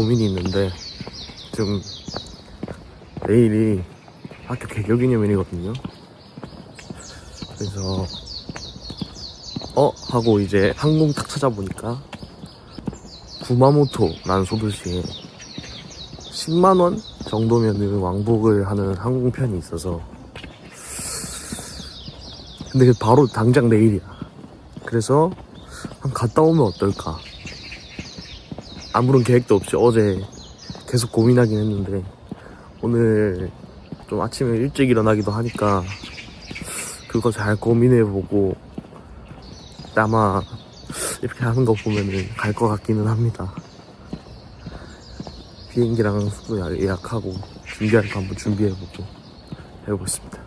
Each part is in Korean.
고민이 있는데 지금 내일이 학교 개교기념일이거든요. 그래서 어 하고 이제 항공 딱 찾아보니까 구마모토라는 소도시에 10만 원 정도면은 왕복을 하는 항공편이 있어서 근데 바로 당장 내일이야. 그래서 한 갔다 오면 어떨까? 아무런 계획도 없이 어제 계속 고민하긴 했는데 오늘 좀 아침에 일찍 일어나기도 하니까 그거 잘 고민해보고 아마 이렇게 하는 거 보면은 갈 것 같기는 합니다. 비행기랑 숙소 예약하고 준비할 거 한번 준비해보고 해보겠습니다.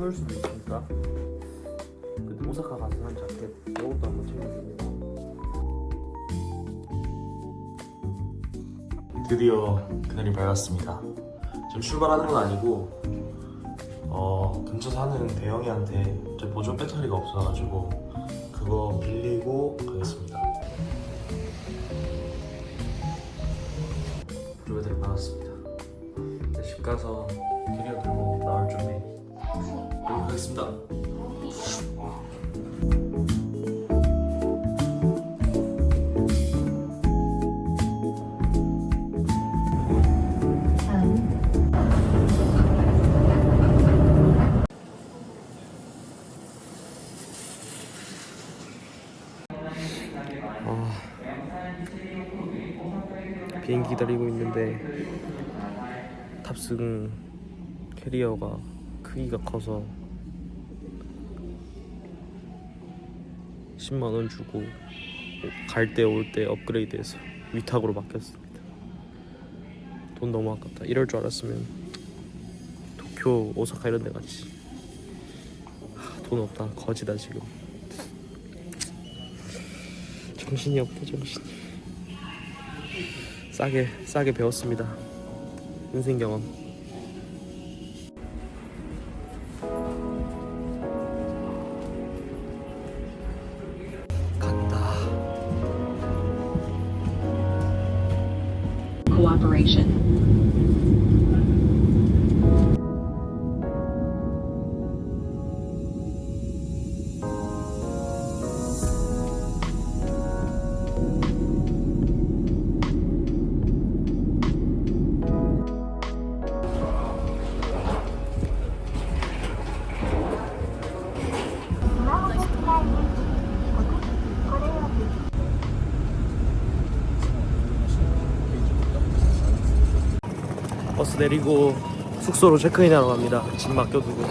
추울 수도 있으니까 그때 오사카 가서 산 자켓 이것도 한번 챙겨줍니다 드디어 그날이 밝았습니다 지금 출발하는 건 아니고 어 근처 사는 대영이한테 제 보조 배터리가 없어가지고 그거 빌리고 가겠습니다. 루베들 받았습니다. 이제 집 가서 하겠습니다. 아, 비행기 기다리고 있는데 탑승 캐리어가 크기가 커서 10만 원 주고 갈 때 올 때 업그레이드해서 위탁으로 바뀌었습니다. 돈 너무 아깝다. 이럴 줄 알았으면 도쿄, 오사카 이런 데. 하, 돈 없다. 거지다 지금. 정신이 없다 정신. 싸게 싸게 배웠습니다. 인생 경험. 버스 내리고 숙소로 체크인하러 갑니다. 짐 맡겨두고.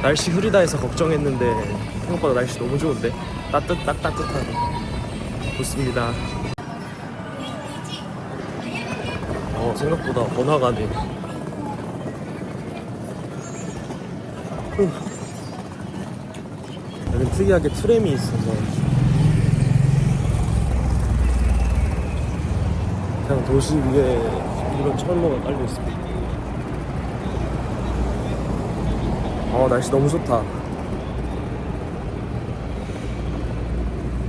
날씨 흐리다 해서 걱정했는데 생각보다 날씨 너무 좋은데 따뜻 딱 따뜻하네 좋습니다. 생각보다 번화가네. 후. 여기 특이하게 트램이 있어서 그냥 도시 위에 이런 철로가 깔려 있습니다. 어 날씨 너무 좋다.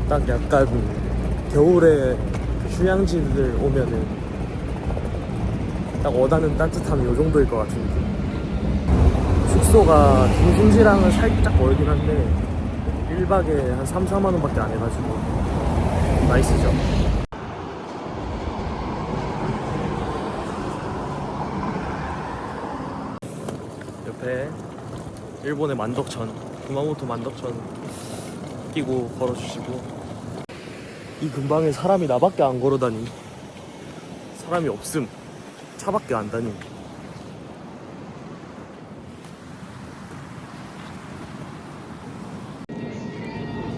딱 약간 겨울에 그 휴양지들 오면은 딱 원하는 따뜻함이 요 정도일 것 같은 느낌. 숙소가 중심지랑은 살짝 멀긴 한데 1박에 한 3, 4만 원 밖에 안 해가지고 나이스죠. 옆에 일본의 만덕천, 구마모토 만덕천 끼고 걸어주시고 이 근방에 사람이 나밖에 안 걸어다니 사람이 없음 차밖에 안 다니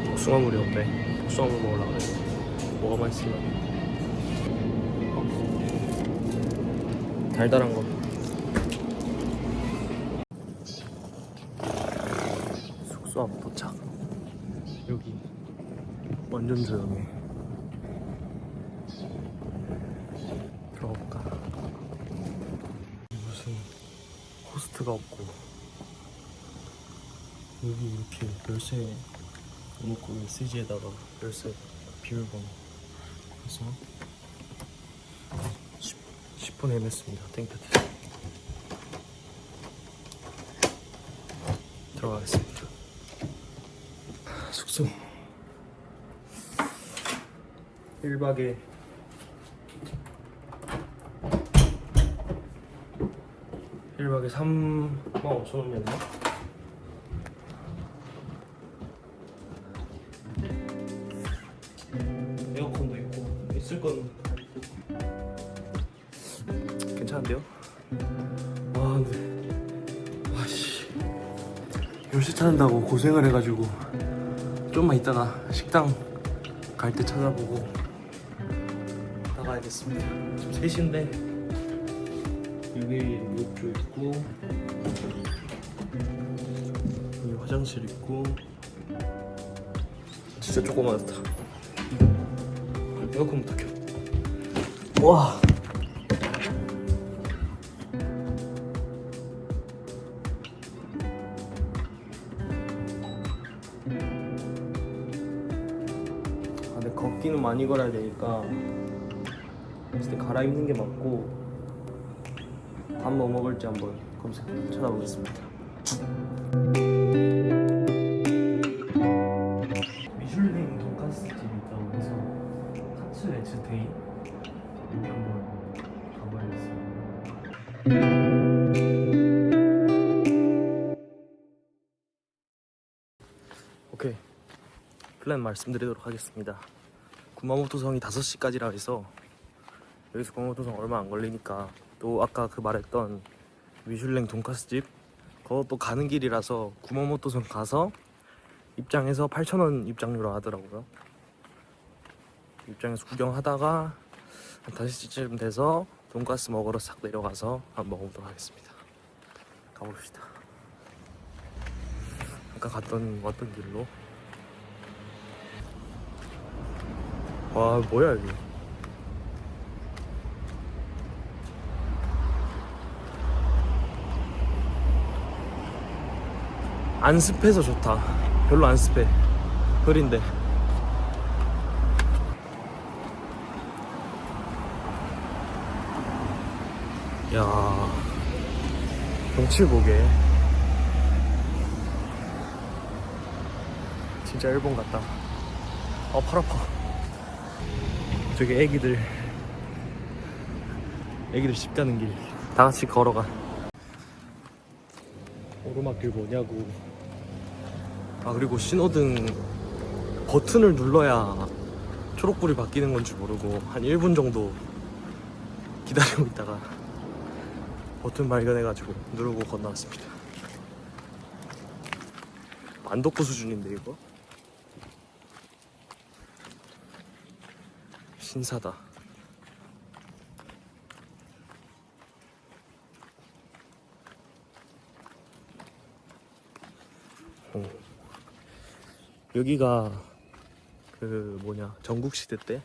복숭아물이 없대 복숭아물 먹으려고 그래 뭐가 맛있을까 달달한 거. 숙소 앞 도착. 여기 완전 조용해. 들어볼까? 무슨 호스트가 없고 여기 이렇게 열쇠 놓고 메시지에다가 열쇠 비밀번호 해서 10, 10 분 헤맸습니다. 땡볕에 들어가겠습니다. 숙소. 1박에 1박에 3만 5천 원이었나? 에어컨도 있고 있을 건 괜찮은데요? 와 근데 열쇠 찾는다고 고생을 해가지고 좀만 있다가 식당 갈 때 찾아보고 나가야겠습니다 지금 3시인데 여기 욕조 있고 여기 화장실 있고 진짜 조그맣다 에어컨부터 켜. 와. 아, 근데 걷기는 많이 걸어야 되니까 그때 갈아입는 게 맞고 밥 뭐 먹을지 한번 검색 찾아보겠습니다. 미슐랭 돈가스 집이 있다고 해서 카츠 엑스테이 여기 한번 가봐야겠어요. 오케이 플랜 말씀드리도록 하겠습니다. 구마모토성이 5시까지라 해서 여기서 구마모토성 얼마 안 걸리니까 또 아까 그 말했던 미슐랭 돈가스 집 그것도 가는 길이라서 구마모토성 가서 입장해서 8,000원 입장료로 하더라고요. 입장에서 구경하다가 한 5시쯤 돼서 돈가스 먹으러 싹 내려가서 한번 먹어보도록 하겠습니다. 가봅시다. 아까 갔던 왔던 길로. 와 뭐야 여기. 안 습해서 좋다. 별로 안 습해. 흐린데. 야, 경치 보게. 진짜 일본 같다. 아, 팔 아파. 저기 애기들. 애기들 집 가는 길. 다 같이 걸어가. 오르막길 뭐냐고. 아, 그리고 신호등 버튼을 눌러야 초록불이 바뀌는 건지 모르고 한 1분 정도 기다리고 있다가 버튼 발견해가지고 누르고 건너왔습니다. 만덕구 수준인데 이거? 신사다. 여기가 그 뭐냐 전국 시대 때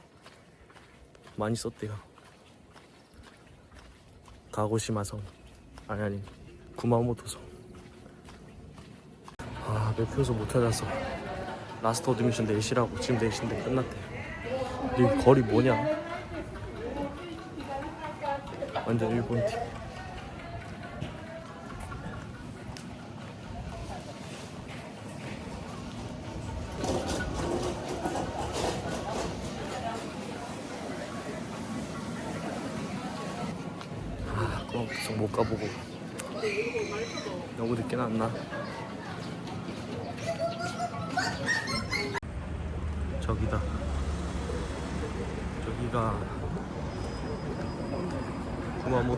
많이 썼대요. 가고시마성. 아니 아니 구마모토성. 아 매표소 못 찾아서 라스트 어드미션 4시라고 지금 4시인데 끝났대. 이 거리 뭐냐? 완전 일본 팀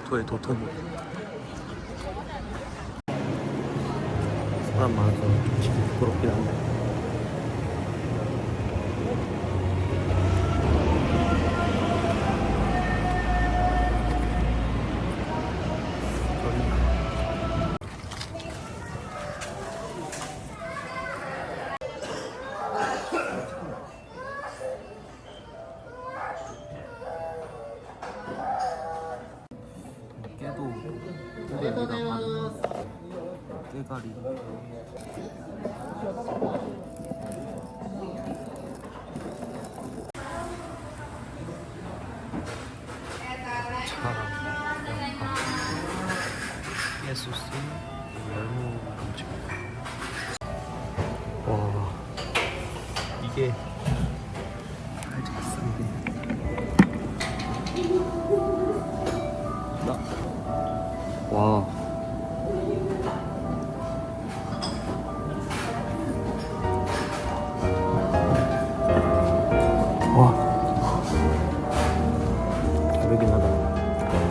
구마모토의 도토모. 사람 많아서 좀 부끄럽긴 한데. 와, 이게 살짝 싼데. 나, 와. 와. 다르긴 하다.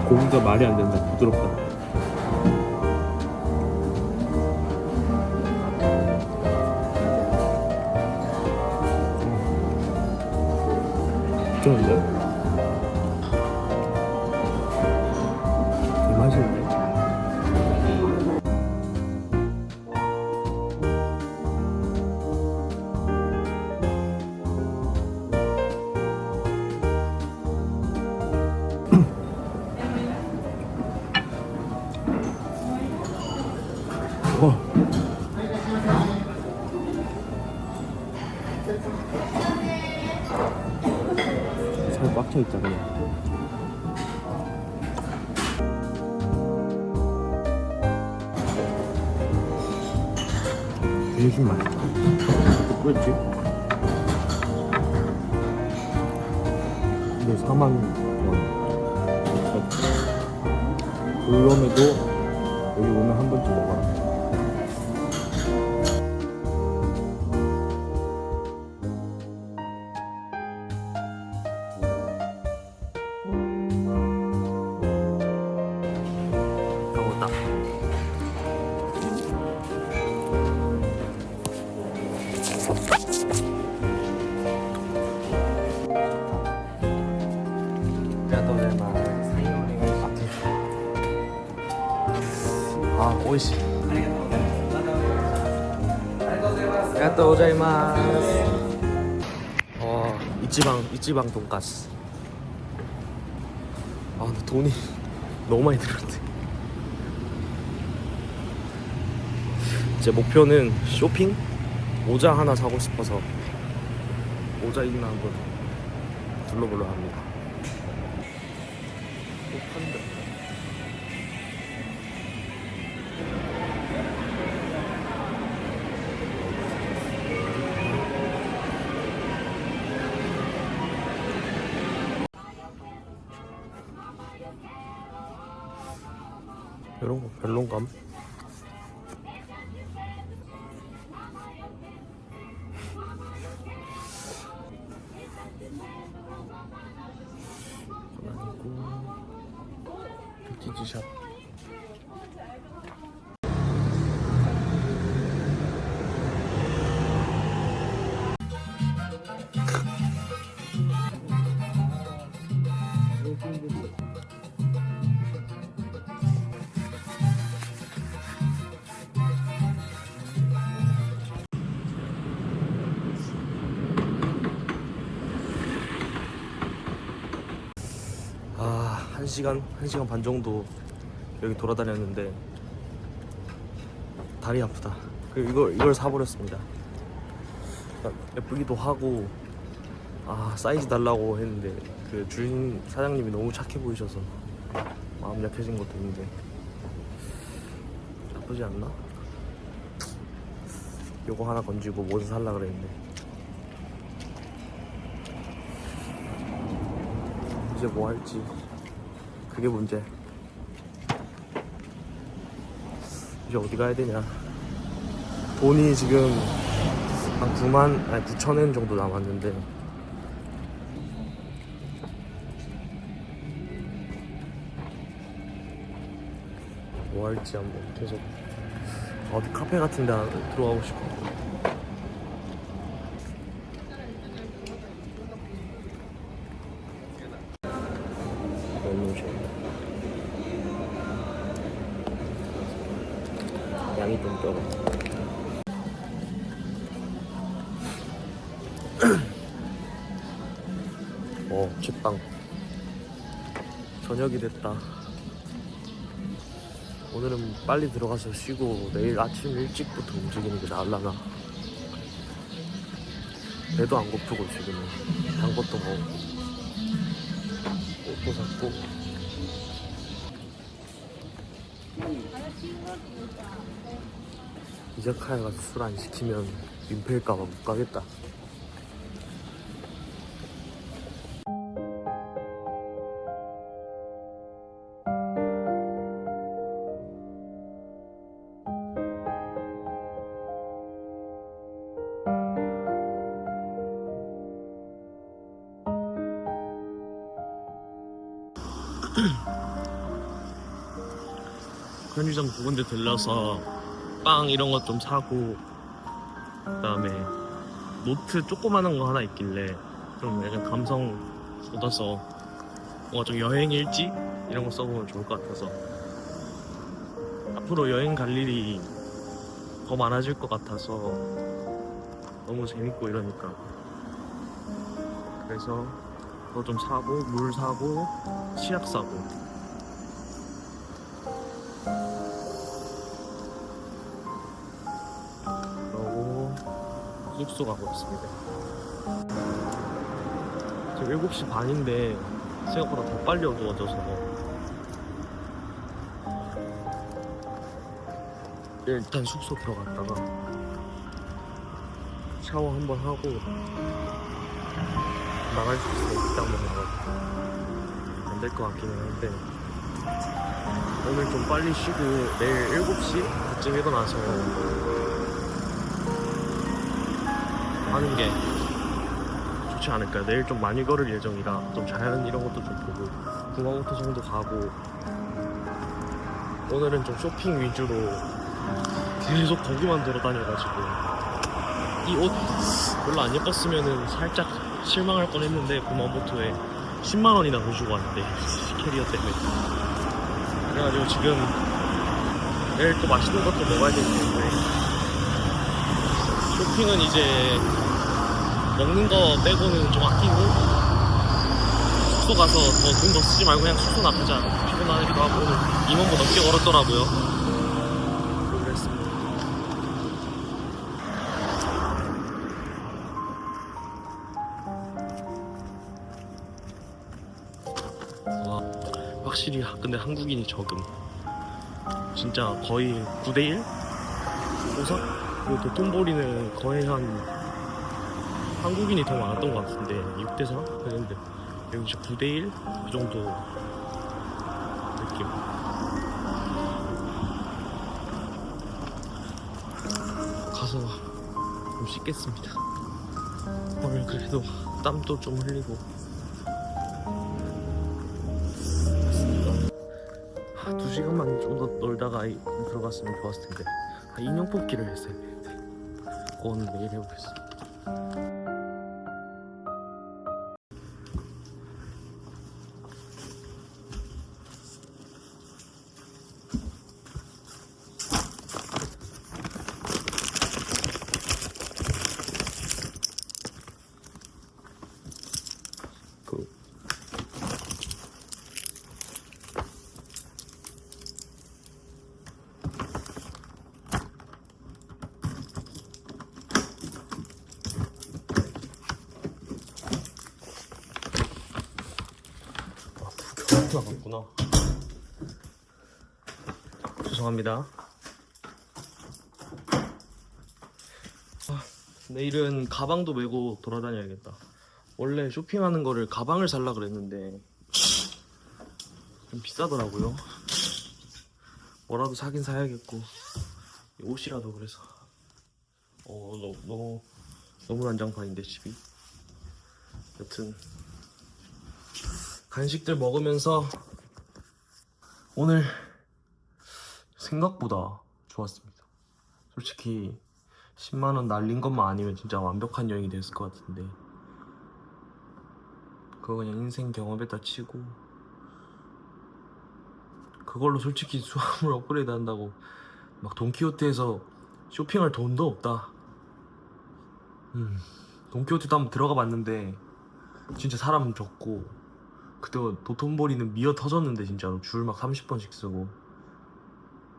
고기가 말이 안 된다. 부드럽다. 4만 원. 그럼에도 여기 오면 한 번쯤 먹어라. 가또 오자이마스. 어, 이지방 이지방 돈가스. 아, 돈이 너무 많이 들었대. 제 목표는 쇼핑? 모자 하나 사고 싶어서 모자 있나 한번 둘러보려 합니다. 이런 거 별론감? 1시간, 1시간 반 정도 여기 돌아다녔는데 다리 아프다. 그리고 이걸, 이걸 사버렸습니다. 예쁘기도 하고 아 사이즈 달라고 했는데 그 주인 사장님이 너무 착해 보이셔서 마음 약해진 것도 있는데 나쁘지 않나? 요거 하나 건지고 모자 살라 그랬는데. 이제 뭐 할지. 그게 문제. 이제 어디 가야 되냐. 돈이 지금 한 9만 아니 9천 엔 정도 남았는데. 뭐 할지 한번 계속. 어디 카페 같은 데 들어가고 싶어 오늘은 빨리 들어가서 쉬고 내일 아침 일찍부터 움직이는 게 나을라나? 배도 안 고프고 지금은 단 것도 먹고 옷도 샀고. 이자카야 가서 술 안 시키면 민폐일까봐 못 가겠다 편의점 두 군데 들러서 빵 이런 것 좀 사고 그다음에 노트 조그마한 거 하나 있길래 좀 약간 감성 쏟아서 뭔가 좀 여행 일지 이런 거 써보면 좋을 것 같아서. 앞으로 여행 갈 일이 더 많아질 것 같아서 너무 재밌고 이러니까. 그래서 그거 좀 사고 물 사고 치약 사고 그러고 숙소 가고 있습니다. 지금 7시 반인데 생각보다 더 빨리 어두워져서. 일단 숙소 들어갔다가 샤워 한번 하고 나갈 수 있으면 이따 한번 나가고 안 될 것 같기는 한데 오늘 좀 빨리 쉬고 내일 7시 그쯤 일어나서 하는 게 좋지 않을까. 내일 좀 많이 걸을 예정이라 좀 자연 이런 것도 좀 보고 구마모토 정도 가고 오늘은 좀 쇼핑 위주로 계속 거기만 돌아다녀가지고 이 옷 별로 안 예뻤으면은 살짝 실망할 뻔했는데 구마모토에 10만 원이나 더 주고 왔는데 캐리어 때문에. 그래가지고 지금 내일 또 맛있는 것도 먹어야 되기 때문에. 쇼핑은 이제 먹는 거 빼고는 좀 아끼고 숙소 가서 더 돈 더 쓰지 말고 그냥 숙소 나쁘자 피곤하기도 하고 2만보 넘게 걸었더라고요 확실히 근데 한국인이 적음 진짜 거의 9대1? 오사? 그리고 도톤보리는 거의 한 한국인이 더 많았던 것 같은데 6대4? 그랬는데 여기 진짜 9대1? 이 정도 느낌 가서 좀 씻겠습니다 오늘 그래도 땀도 좀 흘리고 시간만 좀 더 놀다가 이- 들어갔으면 좋았을 텐데. 아, 인형 뽑기를 되는데 그거는 내일 해보겠습니다 죄송합니다. 아, 내일은 가방도 메고 돌아다녀야겠다. 원래 쇼핑하는 거를 가방을 살라 그랬는데 좀 비싸더라고요. 뭐라도 사긴 사야겠고 옷이라도 그래서 어 너무 너무 너무 난장판인데 집이. 여튼 간식들 먹으면서 오늘 생각보다 좋았습니다. 솔직히 10만 원 날린 것만 아니면 진짜 완벽한 여행이 됐을 것 같은데 그거 그냥 인생 경험에다 치고 그걸로 솔직히 수화물 업그레이드 한다고 막 돈키호테에서 쇼핑할 돈도 없다 음 돈키호테도 한번 들어가 봤는데 진짜 사람 적고 그때 도톤보리는 미어 터졌는데 진짜로 줄 막 30번씩 쓰고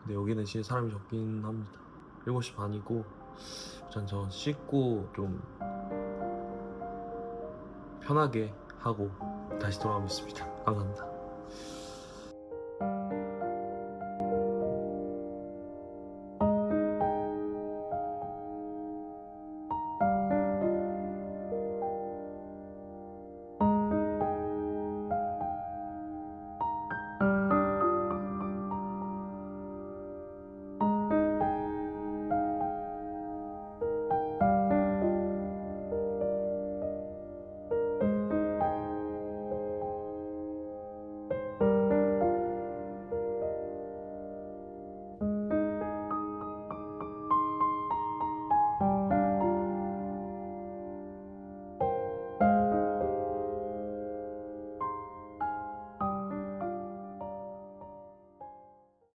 근데 여기는 진짜 사람이 적긴 합니다. 7시 반이고 일단 저 씻고 좀 편하게 하고 다시 돌아오겠습니다. 감사합니다